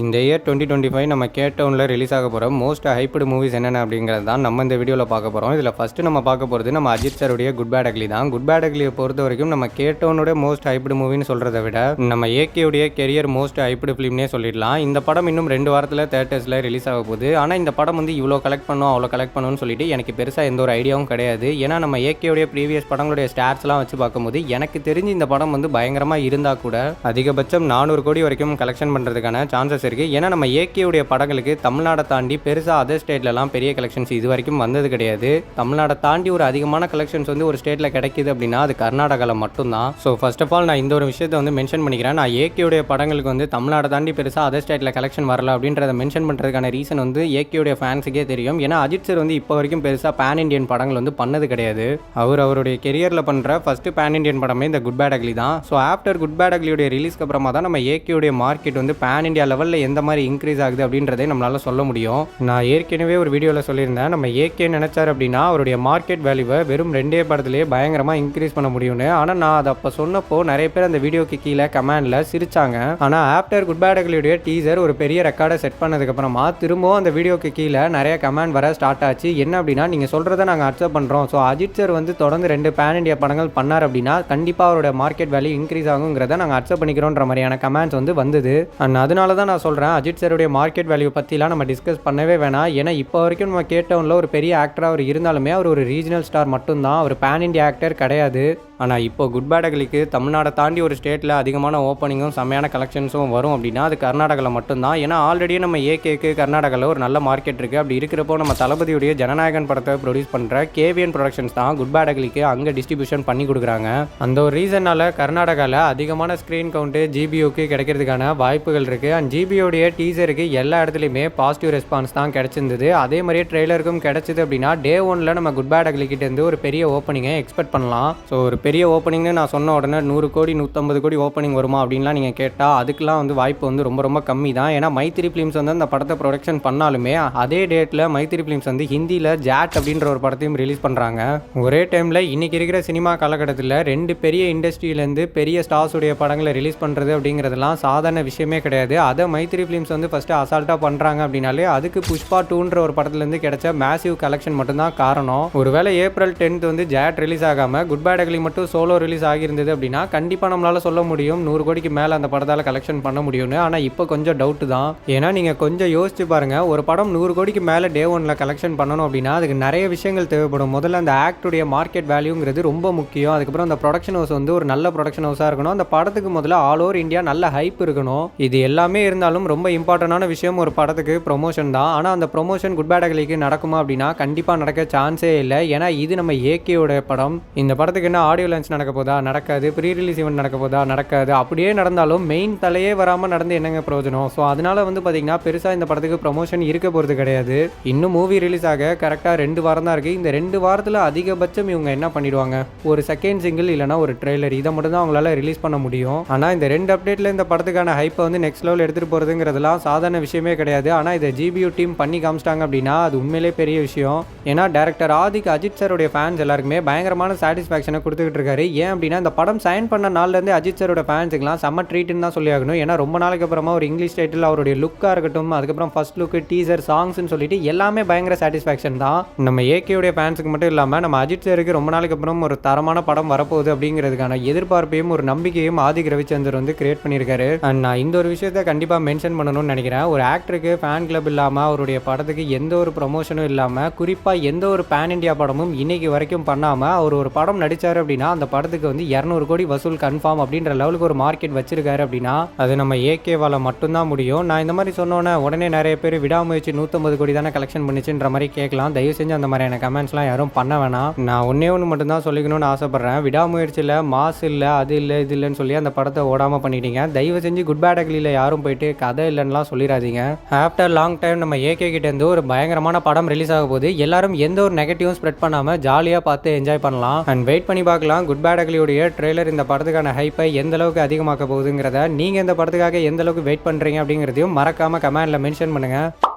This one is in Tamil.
இந்த இயர் டுவெண்ட்டி டுவெண்ட்டி ஃபைவ் நம்ம கேட்டவுனில் ரிலீஸ் ஆக போகிற மோஸ்ட் ஹைப்டு மூவிஸ் என்னென்ன அப்படிங்கிறது தான் நம்ம இந்த வீடியோவில் பார்க்க போகிறோம் இதில் ஃபஸ்ட்டு நம்ம பார்க்க போகிறது நம்ம அஜித் சாருடைய குட் பேட் அக்லி தான். குட் பேட் அக்லியை பொறுத்த வரைக்கும் நம்ம கேட்டவுனோட மோஸ்ட் ஹைப்டு மூவின்னு சொல்கிறத விட நம்ம ஏகேவுடைய கெரியர் மோஸ்ட் ஹைப்டு ஃபிலிம்னே சொல்லிடலாம். இந்த படம் இன்னும் ரெண்டு வாரத்தில் தேட்டர்ஸில் ரிலீஸ் ஆக போகுது. ஆனால் இந்த படம் வந்து இவ்வளோ கலெக்ட் பண்ணும் அவ்வளோ கலெக்ட் பண்ணணும்னு சொல்லிட்டு எனக்கு பெருசாக எந்த ஒரு ஐடியாவும் கிடையாது. ஏன்னா நம்ம ஏகேவுடைய ப்ரீவியஸ் படங்களுடைய ஸ்டார்ஸ்லாம் வச்சு பார்க்கும்போது எனக்கு தெரிஞ்சு இந்த படம் வந்து பயங்கரமாக இருந்தால் கூட அதிகபட்சம் நானூறு கோடி வரைக்கும் கலெக்ஷன் பண்ணுறதுக்கான சான்சஸ் இருக்குது ஏன்னா நம்ம ஏகேவுடைய படங்களுக்கு தமிழ்நாடை தாண்டி பெருசாக அதர் ஸ்டேட்லலாம் பெரிய கலெக்ஷன்ஸ் இது வரைக்கும் வந்தது கிடையாது. தமிழ்நாடை தாண்டி ஒரு அதிகமான கலெக்ஷன்ஸ் வந்து ஒரு ஸ்டேட்டில் கிடைக்குது அப்படின்னா அது கர்நாடகாவில் மட்டும்தான். ஸோ ஃபர்ஸ்ட் ஆஃப் ஆல் நான் இந்த ஒரு விஷயத்தை வந்து மென்ஷன் பண்ணிக்கிறேன். நான் ஏகேவுடைய படங்களுக்கு வந்து தமிழ்நாடை தாண்டி பெருசாக அதர் ஸ்டேட்டில் கலெக்ஷன் வரல அப்படின்றத மென்ஷன் பண்ணுறதுக்கான ரீசன் வந்து ஏகேவுடைய ஃபேன்ஸுக்கே தெரியும். ஏன்னா அஜித் சார் வந்து இப்போ வரைக்கும் பெருசாக பேன் இண்டியன் படங்கள் வந்து பண்ணது கிடையாது. அவர் அவருடைய கெரியரில் பண்ணுற ஃபஸ்ட்டு பேன் இண்டியன் படமே இந்த குட் பேட் அக்லி தான். ஸோ ஆஃப்டர் குட் பேட் அக்லியுடைய ரிலீஸ்க்கு அப்புறமா தான் நம்ம ஏகேவுடைய மார்க்கெட் வந்து பேன் இண்டியா லெவலில் எந்த மாதிரி இன்க்ரீஸ் ஆகுது அப்படின்றதே நம்மளால் சொல்ல முடியும். நான் ஏற்கனவே ஒரு வீடியோவில் சொல்லியிருந்தேன் நம்ம ஏகே நினச்சார் அப்படின்னா அவருடைய மார்க்கெட் வேல்யூவை வெறும் ரெண்டே படத்துலேயே பயங்கரமாக இன்க்ரீஸ் பண்ண முடியும்னு. ஆனால் நான் அதை அப்போ சொன்னப்போ நிறைய பேர் அந்த வீடியோக்கு கீழே கமெண்டில் சிரிச்சாங்க. ஆனால் ஆஃப்டர் குட் பேடகலியுடைய டீசர் ஒரு பெரிய ரெக்கார்டை செட் பண்ணதுக்கப்புறமா திரும்பவும் அந்த வீடியோக்கு கீழே நிறைய கமெண்ட் வர ஸ்டார்ட் ஆச்சு. என்ன அப்படின்னா நீங்கள் சொல்கிறத நாங்கள் அக்செப்ட் பண்ணுறோம் ஸோ அஜித் சார் வந்து தொடர்ந்து ரெண்டு பேன் இண்டியா படங்கள் பண்ணார் அப்படின்னா கண்டிப்பாக அவருடைய மார்க்கெட் வேல்யூ இன்க்ரீஸ் ஆகுங்கிறத நாங்கள் அக்செப்ட் பண்ணிக்கிறோன்ற மாதிரியான கமெண்ட்ஸ் வந்து வந்தது. அண்ட் அதனால தான் நான் சொல்கிறேன் அஜித் சாருடைய மார்க்கெட் வேல்யூ பற்றிலாம் நம்ம டிஸ்கஸ் பண்ணவே வேணாம். ஏன்னா இப்போ வரைக்கும் நம்ம கேட்டவனில் ஒரு பெரிய ஆக்டராக அவர் இருந்தாலுமே அவர் ஒரு ரீஜனல் ஸ்டார் மட்டும்தான். அவர் பேன் இண்டியா ஆக்டர் கிடையாது. ஆனால் இப்போ குட் பேடகலிக்கு தமிழ்நாடை தாண்டி ஒரு ஸ்டேட்டில் அதிகமான ஓப்பனிங்கும் செம்மையான கலெக்ஷன்ஸும் வரும் அப்படின்னா அது கர்நாடகாவில் மட்டும்தான். ஏன்னா ஆல்ரெடி நம்ம ஏகேக்கு கர்நாடகாவில் ஒரு நல்ல மார்க்கெட் இருக்குது அப்படி இருக்கிறப்போ நம்ம தளபதியுடைய ஜனநாயகன் படத்தை ப்ரொடியூஸ் பண்ணுற கேவிஎன் ப்ரொடக்ஷன்ஸ் தான் குட் பேடகலிக்கு அங்கே டிஸ்ட்ரிபியூஷன் பண்ணி கொடுக்குறாங்க. அந்த ஒரு ரீசனால் கர்நாடகாவில் அதிகமான ஸ்க்ரீன் கவுண்ட்டு ஜிபிஓக்கு கிடைக்கிறதுக்கான வாய்ப்புகள் இருக்குது அண்ட் ஜிபியோடைய டீசருக்கு எல்லா இடத்துலையுமே பாசிட்டிவ் ரெஸ்பான்ஸ் தான் கிடச்சிருந்தது. அதே மாதிரியே ட்ரெய்லருக்கும் கிடச்சிது அப்படின்னா டே ஒனில் நம்ம குட் பேட் அகலிக்கிட்ட இருந்து ஒரு பெரிய ஓப்பனிங்கை எக்ஸ்பெக்ட் பண்ணலாம். ஸோ ஒரு பெரிய ஓப்பனிங்னு நான் சொன்ன உடனே நூறு கோடி நூற்றம்பது கோடி ஓப்பனிங் வருமா அப்படின்லாம் நீங்கள் கேட்டால் அதுக்கெலாம் வந்து வாய்ப்பு வந்து ரொம்ப ரொம்ப கம்மி தான். ஏன்னா மைத்திரி ஃபிலிம்ஸ் வந்து அந்த படத்தை ப்ரொடக்ஷன் பண்ணாலுமே அதே டேட்டில் மைத்திரி ஃபிலிம்ஸ் வந்து ஹிந்தியில் ஜாட் அப்படின்ற ஒரு படத்தையும் ரிலீஸ் பண்ணுறாங்க ஒரே டைமில் இன்றைக்கி இருக்கிற சினிமா காலகட்டத்தில் ரெண்டு பெரிய இண்டஸ்ட்ரியிலேருந்து பெரிய ஸ்டார்ஸுடைய படங்களை ரிலீஸ் பண்ணுறது அப்படிங்கிறதுலாம் சாதாரண விஷயமே கிடையாது. அதை மைத்ரி ஃபிலிம்ஸ் வந்து ஃபஸ்ட்டு அசால்ட்டாக பண்ணுறாங்க அப்படின்னாலே அதுக்கு புஷ்பா டூன்ற ஒரு படத்துலேருந்து கிடைச்ச மேசிவ் கலெக்ஷன் மட்டும்தான் காரணம். ஒருவேளை ஏப்ரல் டென்த் வந்து ஜேட் ரிலீஸ் ஆகாமல் குட் பேட் அகலி மட்டும் சோலோ ரிலீஸ் ஆகியிருந்தது அப்படின்னா கண்டிப்பாக நம்மளால் சொல்ல முடியும். நூறு கோடிக்கு மேலே அந்த படத்தால் கலெக்ஷன் பண்ண முடியும்னு. ஆனால் இப்போ கொஞ்சம் டவுட்டு தான். ஏன்னா நீங்கள் கொஞ்சம் யோசிச்சு பாருங்கள் ஒரு படம் நூறு கோடிக்கு மேலே டே ஒனில் கலெக்ஷன் பண்ணணும் அப்படின்னா அதுக்கு நிறைய விஷயங்கள் தேவைப்படும். முதல்ல அந்த ஆக்டுடைய மார்க்கெட் வேல்யூங்கிறது ரொம்ப முக்கியம். அதுக்கப்புறம் அந்த ப்ரொடக்ஷன் ஹவுஸ் வந்து ஒரு நல்ல ப்ரொடக்ஷன் ஹவுஸாக இருக்கணும். அந்த படத்துக்கு முதல்ல ஆல் ஓவர் இந்தியா நல்ல ஹைப் இருக்கணும். இது எல்லாமே இருந்தாலும் ரொம்ப இம்பார்ட்டண்டான விஷயம் ஒரு படத்துக்கு ப்ரொமோஷன் தான். ஆனால் அந்த ப்ரொமோஷன் குட் பேட் அகலிக்கு நடக்குமா அப்படின்னா கண்டிப்பாக நடக்க சான்ஸே இல்லை. ஏன்னா இது நம்ம ஏகேயோட படம். இந்த படத்துக்கு என்ன ஆடியோ லான்ச் நடக்க போதா? நடக்காது. ப்ரீ ரிலீஸ் ஈவெண்ட் நடக்க போதா? நடக்காது. அப்படியே நடந்தாலும் மெயின் தலையே வராமல் நடந்து என்னங்க பிரயோஜனம்? ஸோ அதனால வந்து பார்த்தீங்கன்னா பெருசாக இந்த படத்துக்கு ப்ரொமோஷன் இருக்க போகிறது கிடையாது. இன்னும் மூவி ரிலீஸ் ஆக கரெக்டாக ரெண்டு வாரம் தான் இருக்குது இந்த ரெண்டு வாரத்தில் அதிகபட்சம் இவங்க என்ன பண்ணிடுவாங்க? ஒரு செகண்ட் சிங்கிள் இல்லைனா ஒரு ட்ரெய்லர் இதை மட்டும் தான் அவங்களால ரிலீஸ் பண்ண முடியும். ஆனால் இந்த ரெண்டு அப்டேட்டில் இந்த படத்துக்கான ஹைப்பை வந்து நெக்ஸ்ட் லெவல் எடுத்துகிட்டு போகிறதுங்கிறதுலாம் சாதாரண விஷயமே கிடையாது. ஆனால் இதை ஜிபியூ டீம் பண்ணி காமிச்சிட்டாங்க அப்படின்னா அது உண்மையிலே பெரிய விஷயம். ஏன்னா டேரக்டர் ஆதிக் அஜித் சாருடைய ஃபேன்ஸ் எல்லாருக்குமே பயங்கரமான சாட்டிஸ்ஃபேக்ஷனை கொடுத்துக்கிட்டு இருக்காரு. ஏன் அப்படின்னா இந்த படம் சைன் பண்ண நாள்லேருந்து அஜித் சாரோட ஃபேன்ஸுக்குலாம் செம்ம ட்ரீட்னு தான் சொல்லி ஆகணும். ஏன்னா ரொம்ப நாளைக்கு அப்புறமா ஒரு இங்கிலீஷ் டைட்டில் அவருடைய லுக்காக இருக்கட்டும் அதுக்கப்புறம் ஃபர்ஸ்ட் லுக்கு டீசர் சாங்ஸ்னு சொல்லிட்டு எல்லாமே பயங்கர சாட்டிஸ்ஃபேக்ஷன் தான். நம்ம ஏகேயுடைய ஃபேன்ஸுக்கு மட்டும் இல்லாமல் நம்ம அஜித் சாருக்கு ரொம்ப நாளைக்கு அப்புறம் ஒரு தரமான படம் வரப்போகுது அப்படிங்கிறதுக்கான எதிர்பார்ப்பையும் ஒரு நம்பிக்கையும் ஆதிக் ரவிச்சந்தர் வந்து கிரியேட் பண்ணியிருக்காரு. அண்ட் நான் இந்த ஒரு விஷயத்தை கண்டிப்பாக மென்ஷன் பண்ணணும்னு நினைக்கிறேன். ஒரு ஆக்டருக்கு ஃபேன் கிளப் இல்லாமல் அவருடைய படத்துக்கு எந்த ஒரு ப்ரொமோஷனும் இல்லாமல் குறிப்பாக எந்த ஒரு பேன் இண்டியா படமும் இன்னைக்கு வரைக்கும் பண்ணாமல் அவர் ஒரு படம் நடித்தார் அப்படின்னா அந்த படத்துக்கு வந்து இரநூறு கோடி வசூல் கன்ஃபார்ம் அப்படின்ற லெவலுக்கு ஒரு மார்க்கெட் வச்சிருக்காரு அப்படின்னா அது நம்ம ஏகேவால் மட்டும்தான் முடியும். நான் இந்த மாதிரி சொன்னோன்னே உடனே நிறைய பேர் விடாமுயற்சி நூற்றம்பது கோடி தானே கலெக்ஷன் பண்ணிச்சுன்ற மாதிரி கேட்கலாம். தயவு செஞ்சு அந்த மாதிரியான கமெண்ட்ஸ்லாம் யாரும் பண்ண வேணாம். நான் ஒன்றே ஒன்று மட்டும்தான் சொல்லிக்கணும்னு ஆசைப்பட்றேன். விடாமுயற்சியில் மாஸ் இல்லை அது இல்லை இது இல்லைன்னு சொல்லி அந்த படத்தை ஓடாமல் பண்ணிட்டீங்க. தயவு செஞ்சு குட் பேட் அக்லியில் யாரும் போயிட்டு கதை இல்லைன்னுலாம் சொல்லிடாதீங்க. ஆஃப்டர் லாங் டைம் நம்ம ஏகே கிட்டேருந்து ஒரு பயங்கரமான படம் ரிலீஸ் ஆக போது எல்லாரும் எந்த ஒரு நெகட்டிவும் ஸ்ப்ரெட் பண்ணாமல் ஜாலியாக பார்த்து என்ஜாய் பண்ணலாம். அண்ட் வெயிட் பண்ணி பார்க்கலாம். குட் பேட் அக்லியுடைய ட்ரெய்லர் இந்த படத்துக்கான ஹைப்பை எந்த அளவுக்கு அதிகமாக்க போகுதுங்கிறத. நீங்கள் இந்த படத்துக்காக எந்த அளவுக்கு வெயிட் பண்ணுறீங்க அப்படிங்கிறதையும் மறக்காமல் கமெண்டில் மென்ஷன் பண்ணுங்கள்